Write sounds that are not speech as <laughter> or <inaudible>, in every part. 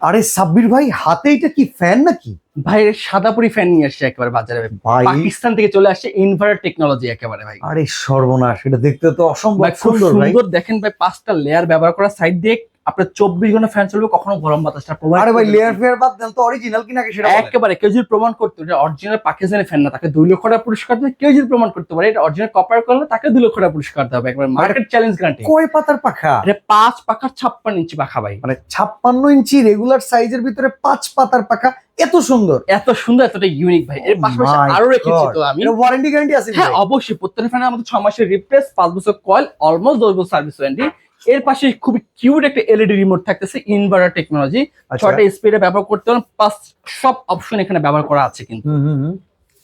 আরে সাব্বির ভাই হাতে এটা কি ফ্যান নাকি? ভাই সাদাপুরি ফ্যান নিয়ে আসছে একেবারে বাজারে। ভাই। পাকিস্তান থেকে চলে আসছে ইনভার্টার টেকনোলজি একেবারে ভাই। আরে সর্বনাশ এটা দেখতে তো অসম্ভব সুন্দর ভাই। সুন্দর দেখেন ভাই পাঁচটা লেয়ার ব্যবহার করা সাইড দিয়ে আপনার চব্বিশ ঘণ্টা ফ্যান চলবে কখনো গরম বাতাসটা আরে ভাই লেয়ার ফেয়ার বাদ দেন তো অরিজিনাল কি নাকি সেটা একেবারে কেউ যদি প্রমাণ করতে এটা অরিজিনাল পাকিস্তানি ফ্যান না তাকে দুই লক্ষ টাকা পুরস্কার দেবে কেউ যদি প্রমাণ করতে পারে এটা অরিজিনাল কপার করলে তাকে দুই লক্ষ টাকা পুরস্কার দেবে একবার মার্কেট চ্যালেঞ্জ গ্যারান্টি কয় পাতার পাখা? এটা পাঁচ পাখার ছাপ্পান্ন ইঞ্চি পাখা ভাই। মানে ছাপ্পান্ন ইঞ্চি রেগুলার সাইজের ভিতরে পাঁচ পাতার পাখা এত সুন্দর। এত সুন্দর এতটা ইউনিক ভাই। এর Oh পাশাপাশি আরও রেখেছি তো আমি। ওয়ারেন্টি গ্যারান্টি আছে হ্যাঁ অবশ্যই প্রত্যেকটা ফ্যানে আমাদের ছ মাসের রিপ্লেস পাঁচ বছর কয়েল অলমোস্ট দশ বছর সার্ভিস ওয়ারেন্টি এর পাশে খুবই কিউট একটা এলইডি রিমোট থাকতেছে ইনভার্টার টেকনোলজি ছটা ছয়টা স্পিডে ব্যবহার করতে পারেন প্লাস সব অপশন এখানে ব্যবহার করা আছে কিন্তু। হুম, হুম, হুম।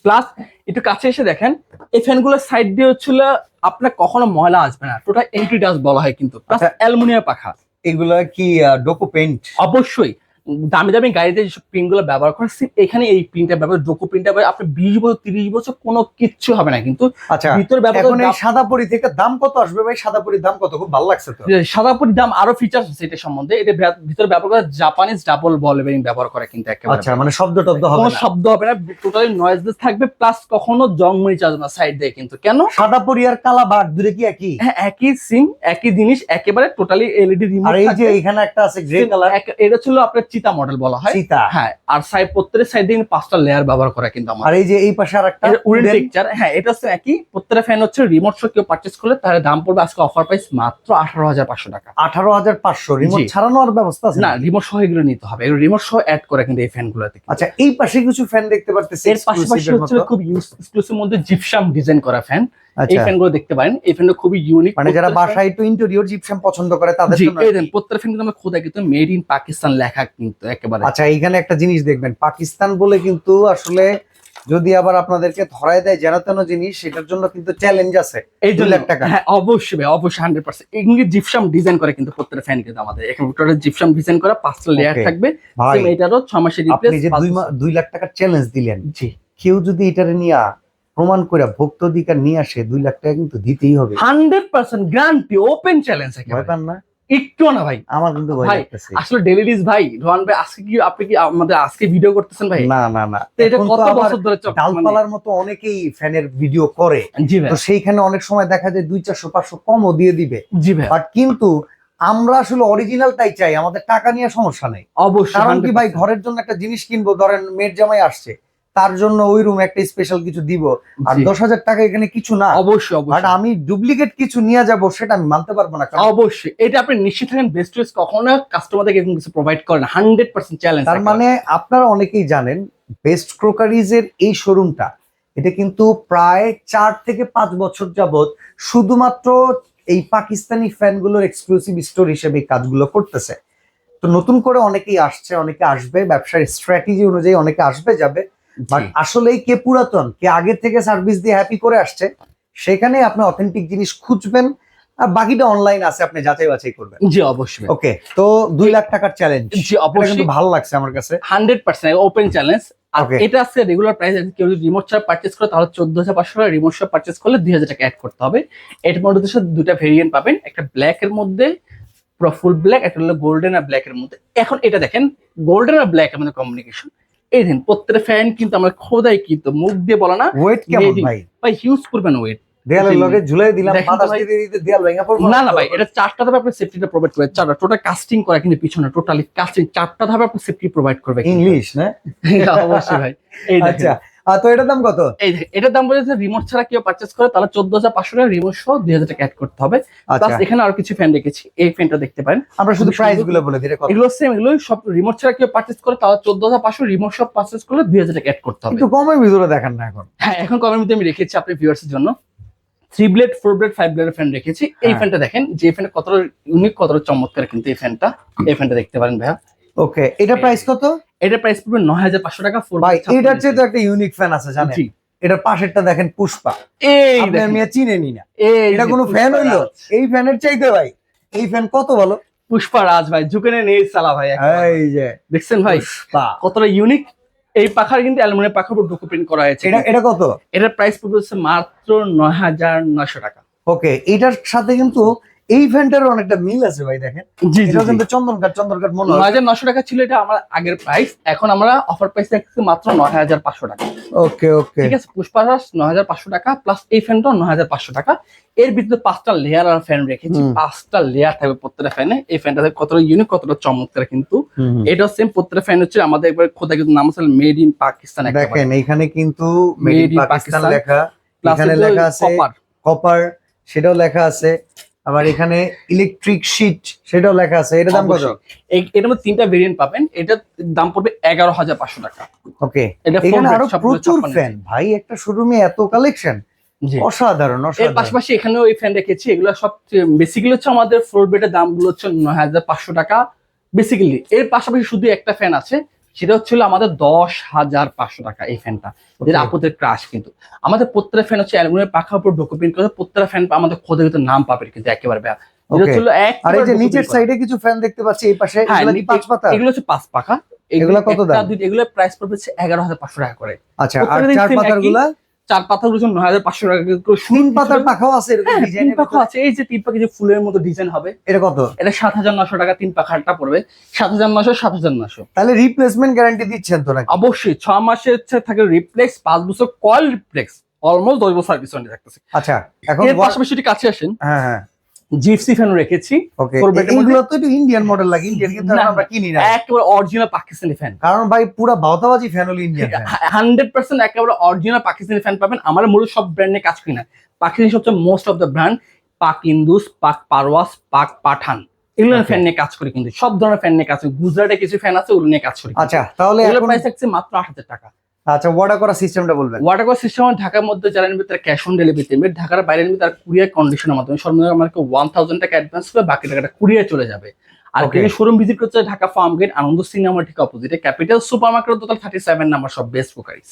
প্লাস একটু কাছে এসে দেখেন এই ফ্যানগুলোর সাইড দিয়ে হচ্ছিল আপনার কখনো ময়লা আসবে না টোটাল এন্ট্রি ডাস্ট বলা হয় কিন্তু। প্লাস আচ্ছা। অ্যালুমিনিয়াম পাখা। এগুলা কি ডোকো পেন্ট অবশ্যই। দামি দামি গাড়িতে যেসব প্রিন্টগুলো ব্যবহার করে এখানে এই প্রিন্টটা ব্যবহার ডোকো প্রিন্টটা আপনি বিশ বছর তিরিশ বছর কোনো কিচ্ছু হবে না কিন্তু আচ্ছা ভিতর ব্যবহার এখন এই সাদা পরি থেকে দাম কত আসবে ভাই? সাদা পরির দাম কত? খুব ভালো লাগছে তো। সাদাপুরির দাম আরও ফিচার্স আছে এটা সম্বন্ধে। এটা ভিতরে ব্যবহার করা জাপানিজ ডাবল বল ব্যবহার করে কিন্তু একেবারে। আচ্ছা মানে শব্দ টব্দ হবে কোনো না। শব্দ হবে না টোটালি নয়েজলেস থাকবে প্লাস কখনো জং মরিচ আসবে না সাইড দিয়ে কিন্তু। কেন? সাদা পরি আর কালা বাঘ দূরে কি একই? হ্যাঁ একই সিম একই জিনিস একেবারে টোটালি এলইডি রিমোট আর এই যে এখানে একটা আছে গ্রে কালার এটা ছিল আপনার চিতা মডেল বলা হয়। সীতা হ্যাঁ আর সাইড প্রত্যেকটা সাইড পাঁচটা লেয়ার ব্যবহার করা কিন্তু আমার আর এই যে এই পাশে আর একটা উডেন টেক্সচার হ্যাঁ এটা হচ্ছে একই। প্রত্যেকটা ফ্যান হচ্ছে রিমোট শো কেউ পারচেস করলে তাহলে দাম পড়বে আজকে অফার প্রাইস মাত্র আঠারো হাজার পাঁচশো টাকা। আঠারো হাজার পাঁচশো রিমোট জি। ছাড়ানোর ব্যবস্থা আছে না রিমোট সহ এগুলো নিতে হবে। এগুলো রিমোট সহ অ্যাড করে কিন্তু এই ফ্যানগুলোতে আচ্ছা এই পাশে কিছু ফ্যান দেখতে পারতেছি এর পাশাপাশি exclusive হচ্ছে। খুব এক্সক্লুসিভ মধ্যে জিপসাম ডিজাইন করা ফ্যান এই আচ্ছা ফ্যানগুলো দেখতে পারেন। এই ফ্যানটা খুবই ইউনিক মানে যারা বাসায় একটু ইন্টেরিয়র জিপসাম পছন্দ করে তাদের জন্য এই দেন প্রত্যেকটা ফ্যান কিন্তু আমরা খোদা কিন্তু মেড ইন পাকিস্তান লেখা কিন্তু একেবারে। আচ্ছা এইখানে একটা জিনিস দেখবেন পাকিস্তান বলে কিন্তু আসলে যদি আবার আপনাদেরকে ধরায় দেয় যেন তেন জিনিস সেটার জন্য কিন্তু চ্যালেঞ্জ আছে। এই দুই লাখ টাকা। হ্যাঁ অবশ্যই অবশ্যই হান্ড্রেড পার্সেন্ট এগুলো জিপসাম ডিজাইন করে কিন্তু প্রত্যেকটা ফ্যান কিন্তু আমাদের। এখানে টোটাল জিপসাম ডিজাইন করা পাঁচটা লেয়ার থাকবে। এটারও ছ মাসের রিপ্লেস দুই লাখ টাকার চ্যালেঞ্জ দিলেন জি। কেউ যদি এটারে নিয়ে প্রমাণ করে ভক্ত অধিকার নিয়ে আসে দুই লাখ টাকা কিন্তু দিতেই হবে। Hundred percent guarantee open challenge ভয় পান না? একটু না ভাই। আমার কিন্তু ভয় লাগতেছে। আসলে ডেলিডিস ভাই রোহান ভাই আজকে কি আপনি কি আমাদের আজকে ভিডিও করতেছেন ভাই? না না না। এটা কত বছর ধরে চল- ডালপালার মতো অনেকেই ফ্যানের ভিডিও করে। তো সেইখানে অনেক সময় দেখা যায় দুই চারশো পাঁচশো কমও দিয়ে দিবে। জি ভাই। বাট কিন্তু আমরা আসলে অরিজিনালটাই চাই আমাদের টাকা নিয়ে সমস্যা নেই। অবশ্যই কারণ কি ভাই ঘরের জন্য একটা জিনিস কিনবো ধরেন মেয়ের জামাই আসছে। তার জন্য ওই রুম একটা স্পেশাল কিছু দিব। আর দশ হাজার টাকা এখানে কিছু না। অবশ্যই বাট আমি ডুপ্লিকেট কিছু নিয়ে যাব সেটা আমি মানতে পারব না কারণ অবশ্যই। এটা আপনি নিশ্চিত থাকেন বেস্ট চয়েস কখনো কাস্টমারদের এরকম কিছু প্রোভাইড করেন হান্ড্রেড পার্সেন্ট চ্যালেঞ্জ তার মানে আপনারা অনেকেই জানেন বেস্ট ক্রোকারিজ এর এই শোরুমটা এটা কিন্তু প্রায় চার থেকে পাঁচ বছর যাবত শুধুমাত্র এই পাকিস্তানি ফ্যানগুলোর এক্সক্লুসিভ স্টোর হিসেবে কাজগুলো করতেছে। তো নতুন করে অনেকেই আসছে অনেকে আসবে ব্যবসার স্ট্র্যাটেজি অনুযায়ী অনেকে আসবে যাবে। বাট আসলেই কে পুরাতন কে আগে থেকে সার্ভিস দিয়ে হ্যাপি করে আসছে সেখানে আপনি অথেন্টিক জিনিস খুঁজবেন আর বাকিটা অনলাইন আছে আপনি যাচাই বাছাই করবেন। জি অবশ্যই। ওকে তো দুই লাখ টাকার চ্যালেঞ্জ জি অবশ্যই। ভালো লাগছে আমার কাছে। হান্ড্রেড পার্সেন্ট ওপেন চ্যালেঞ্জ এটা আছে রেগুলার প্রাইস কেউ যদি রিমোট ছাড়া পার্চেস করে তাহলে চোদ্দ হাজার পাঁচশো টাকা রিমোট ছাড়া পার্চেস করলে দুই হাজার টাকা অ্যাড করতে হবে। এর মধ্যে সাথে দুটা ভেরিয়েন্ট পাবেন একটা ব্ল্যাক এর মধ্যে পুরো ফুল ব্ল্যাক একটা হলো গোল্ডেন আর ব্ল্যাক এর মধ্যে। এখন এটা দেখেন গোল্ডেন আর ব্ল্যাক এর মধ্যে কমিউনিকেশন এই দিন প্রত্যেকটা ফ্যান কিন্তু আমরা খোদাই কিন্তু মুখ দিয়ে বলা না ওয়েট কেমন ভাই? ভাই হিউজ করবেন ওয়েট দেয়ালের লগে ঝুলাই দিলাম বাতাস দিতে দিতে দেয়াল ভেঙে পড়ব। না না ভাই এটা চারটা ধাপে আপনি সেফটিটা প্রোভাইড করবে চারটা টোটাল কাস্টিং করা কিন্তু পিছনে টোটালি কাস্টিং চারটা ধাপে আপনি সেফটি প্রোভাইড করবে। ইংলিশ না? <laughs> অবশ্যই ভাই এই আচ্ছা তো এটার দাম কত? এই এটার দাম বলেছে রিমোট ছাড়া কেউ পারচেস করে তাহলে চোদ্দ হাজার পাঁচশো টাকা রিমোট সহ দুই হাজার টাকা অ্যাড করতে হবে। আচ্ছা। প্লাস এখানে আরও কিছু ফ্যান রেখেছি এই ফ্যানটা দেখতে পারেন। আমরা শুধু প্রাইসগুলো বলে কত এগুলো সেম এগুলো সব রিমোট ছাড়া কেউ পারচেস করে তাহলে চোদ্দ হাজার পাঁচশো রিমোট সব পারচেস করলে দুই হাজার টাকা অ্যাড করতে হবে। একটু কমের ভিতরে দেখান না এখন। হ্যাঁ এখন কমের মধ্যে আমি রেখেছি আপনার ভিউয়ার্স এর জন্য। Three blade four blade five ব্লেডের fan রেখেছি। এই। ফ্যানটা দেখেন যে ফ্যানটা কতটা ইউনিক কতটা চমৎকার কিন্তু এই ফ্যানটা এই ফ্যানটা দেখতে পারেন ভাইয়া। ওকে এটা প্রাইস কত? এটার প্রাইস পড়বে নয় হাজার পাঁচশো টাকা ফোর ভাই এটার চেয়ে তো একটা ইউনিক ফ্যান আছে জানেন? এটার পাশেরটা দেখেন পুষ্পা। এই আমি চিনেনি না। এই এটা কোনো ফ্যান হইল? এই ফ্যানের চাইতে ভাই এই ফ্যান কত ভালো পুষ্পারাজ ভাই ঝুঁকেনে নেই সালা ভাই। এই যে। দেখছেন ভাই? পুষ্পা। কতটা ইউনিক এই পাখার কিন্তু অ্যালুমিনিয়াম পাখার উপর ডুকু প্রিন্ট করা হয়েছে। এটা এটা কত? এটার প্রাইস পড়বে হচ্ছে মাত্র নয় হাজার নয়শো টাকা। ওকে এটার সাথে কিন্তু এই ফ্যানটারও অনেকটা মিল আছে ভাই দেখেন। জি জি এটা কিন্তু চন্দন কাঠ চন্দন কাঠ মনে হয় হাজার নশো টাকা ছিল এটা আমার আগের প্রাইস এখন আমরা অফার প্রাইস রাখছি মাত্র নয় হাজার পাঁচশো টাকা। ওকে ওকে। ঠিক আছে পুষ্পারাস নয় হাজার পাঁচশো টাকা প্লাস এই ফ্যানটাও নয় হাজার পাঁচশো টাকা। এর ভিতরে পাঁচটা লেয়ার আর ফ্যান রেখেছি। পাঁচটা লেয়ার থাকবে প্রত্যেকটা ফ্যানে এই ফ্যানটা কতটা ইউনিক কতটা চমৎকার কিন্তু। এটা সেম প্রত্যেকটা ফ্যান হচ্ছে। আমাদের একবার খোদা কিন্তু নাম আছে মেড ইন পাকিস্তান দেখেন এখানে কিন্তু মেড ইন পাকিস্তান লেখা। এখানে লেখা আছে কপার কপার সেটাও লেখা আছে। আবার এখানে ইলেকট্রিক শিট সেটাও লেখা আছে। এটা দাম কত? এটার মধ্যে তিনটা ভেরিয়েন্ট পাবেন। এটা দাম পড়বে এগারো হাজার পাঁচশো টাকা। ওকে। এটা আরও প্রচুর ফ্যান ভাই একটা শোরুমে এত কালেকশন জি। অসাধারণ এর পাশাপাশি এখানেও এই ফ্যান রেখেছি। এগুলো সব বেসিক্যালি হচ্ছে আমাদের ফ্লোর বেডের দামগুলো হচ্ছে নয় হাজার পাঁচশো টাকা বেসিক্যালি এর পাশাপাশি শুধু একটা ফ্যান আছে সেটা হচ্ছিল আমাদের দশ হাজার পাঁচশো টাকা এই ফ্যানটা যেটা আপুদের ক্রাশ কিন্তু। আমাদের প্রত্যেকটা ফ্যান হচ্ছে অ্যালুমিনিয়াম পাখার উপর ডকুমেন্ট করে প্রত্যেকটা ফ্যান আমাদের খোদে কিন্তু নাম পাবে কিন্তু একেবারে আর এই যে নিচের সাইডে কিছু ফ্যান দেখতে পাচ্ছি এই পাশে হ্যাঁ পাঁচ পাতা? এগুলো হচ্ছে পাঁচ পাখা। এগুলো কত দাম? এগুলো প্রাইস পড়বে হচ্ছে এগারো হাজার পাঁচশো টাকা করে। আচ্ছা আর চার চার পাতা জন্য নয় হাজার পাঁচশো টাকা। কিন্তু তিন পাতার পাখাও আছে এরকম হ্যাঁ, পাখা আছে। এই যে তিন পাখা যে ফুলের মতো ডিজাইন হবে। এটা কত? এটা সাত হাজার নশো টাকা তিন পাখাটা পড়বে। সাত হাজার নশো সাত হাজার নশো তাহলে রিপ্লেসমেন্ট গ্যারান্টি দিচ্ছেন তো নাকি? অবশ্যই ছ মাসে হচ্ছে থাকে রিপ্লেক্স পাঁচ বছর কল রিপ্লেক্স অলমোস্ট দশ বছর সার্ভিস থাকতেছে। আচ্ছা এখন পাশাপাশি কাছে আসেন। হ্যাঁ হ্যাঁ। জিপসি ফ্যান রেখেছি। তো একটু ইন্ডিয়ান মডেল লাগে ইন্ডিয়ান কিন্তু আমরা কিনি না। একেবারে অরিজিনাল পাকিস্তানি ফ্যান কারণ ভাই পুরা বাউতাবাজি ফ্যান হলো ইন্ডিয়ান হান্ড্রেড পার্সেন্ট একেবারে অরিজিনাল পাকিস্তানি ফ্যান পাবেন। আমার মূলত সব ব্র্যান্ডে কাজ করি না। পাকিস্তানি সবচেয়ে most of the brand Pak Indus Pak Parwaz Pak পাঠান এগুলো ফ্যান নিয়ে কাজ করি কিন্তু। সব ধরনের ফ্যান নিয়ে কাজ করি। গুজরাটে কিছু ফ্যান আছে ওগুলো নিয়ে কাজ করি। আচ্ছা তাহলে প্রাইস থাকছে মাত্র আট হাজার টাকা। আচ্ছা অর্ডার করার সিস্টেমটা বলবেন। ওয়াটার সিস্টেম ঢাকার মধ্যে যারা নেবে তারা ক্যাশ অন ডেলিভারি দেবে ঢাকার বাইরে নেবে তার কুরিয়ার কন্ডিশনের মাধ্যমে। সর্বনিম্ন আমাকে ওয়ান থাউজেন্ড টাকা অ্যাডভান্স করে বাকি টাকাটা কুরিয়ার চলে যাবে। আর. যদি শোরুম ভিজিট করতে Dhaka farm gate Ananda cinema ঠিক অপোজিটে ক্যাপিটাল সুপার মার্কেট দোকান থার্টি সেভেন নাম্বার সব বেস্ট প্রকারিস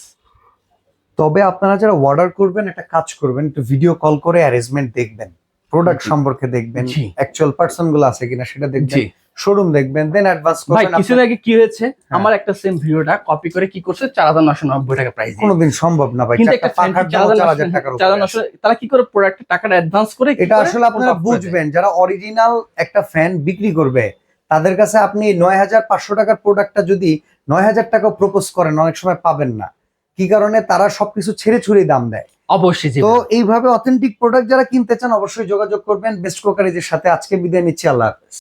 তবে আপনারা যারা অর্ডার করবেন একটা কাজ করবেন একটু ভিডিও কল করে অ্যারেঞ্জমেন্ট দেখবেন। প্রোডাক্ট সম্পর্কে দেখবেন। অ্যাকচুয়াল পার্সনগুলো আছে কিনা সেটা দেখবেন। শোরুম দেখবেন দেন অ্যাডভান্স ভাই করবেন কিছুদিন আগে কি হয়েছে? হ্যাঁ। আমার একটা সেম ভিডিওটা কপি করে কি করছে? চার হাজার নশো নব্বই টাকা প্রাইস কোনোদিন সম্ভব না ভাই কিন্তু একটা ফ্যান পাখার দাম হাজার টাকার উপরে। আছে। তারা কি করে প্রোডাক্টের টাকাটা অ্যাডভান্স করে এটা আসলে আপনারা। বুঝবেন যারা অরিজিনাল একটা ফ্যান বিক্রি করবে তাদের কাছে আপনি নয় হাজার পাঁচশো টাকার প্রোডাক্টটা যদি নয় হাজার টাকা প্রপোজ করেন অনেক সময় পাবেন না। কি কারণে? তারা সবকিছু ছেড়ে ছুড়ে দাম দেয়। অবশ্যই তো এইভাবে অথেন্টিক প্রোডাক্ট যারা কিনতে চান অবশ্যই যোগাযোগ করবেন। বেস্ট কোকারিজের সাথে আজকে বিদায় নিচ্ছি আল্লাহ হাফেজ।